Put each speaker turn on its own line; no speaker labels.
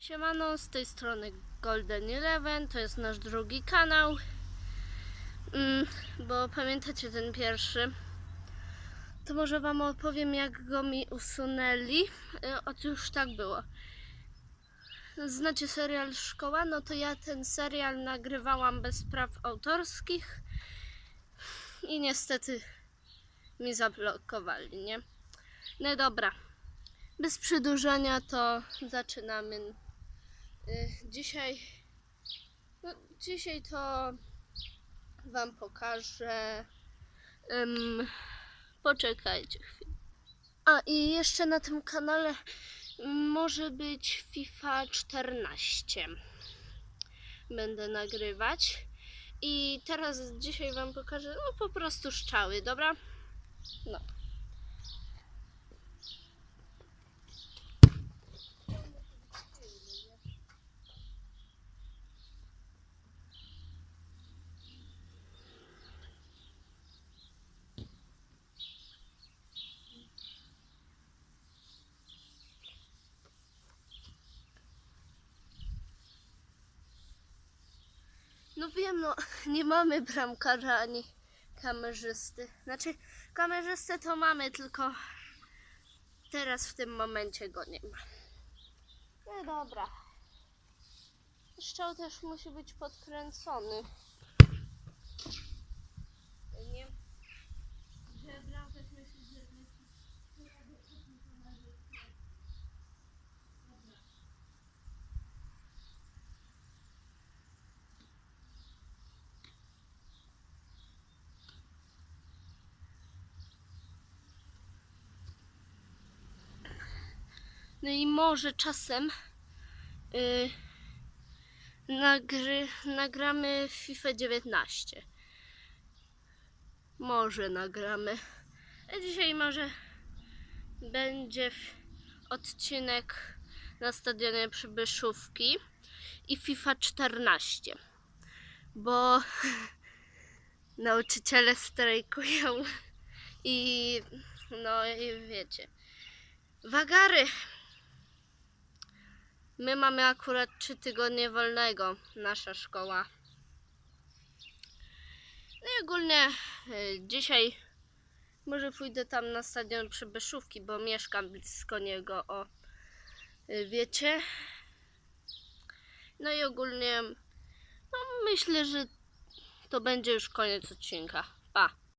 Siemano, z tej strony Golden Eleven, to jest nasz drugi kanał. Mm, bo pamiętacie ten pierwszy? To może wam opowiem jak go mi usunęli. E, Otóż tak było. Znacie serial Szkoła? No to ja ten serial nagrywałam bez praw autorskich i niestety mi zablokowali, nie? No dobra. Bez przedłużania to zaczynamy. Y, Dzisiaj, no, dzisiaj to Wam pokażę. Ym, poczekajcie chwilę. A i jeszcze na tym kanale może być FIFA 14. Będę nagrywać. I teraz dzisiaj Wam pokażę no po prostu szczały, dobra? No. Wiem, no nie mamy bramkarza ani kamerzysty. Znaczy, kamerzystę to mamy, tylko teraz w tym momencie go nie ma. No dobra. Szczał też musi być podkręcony. No i może czasem yy, nagry, nagramy FIFA 19. Może nagramy. A dzisiaj może będzie odcinek na stadionie Przybyszówki i FIFA 14. Bo nauczyciele strajkują i no i wiecie. Wagary. My mamy akurat trzy tygodnie wolnego, nasza szkoła. No i ogólnie y, dzisiaj może pójdę tam na stadion Przybyszówki, bo mieszkam blisko niego, o y, wiecie. No i ogólnie no myślę, że to będzie już koniec odcinka.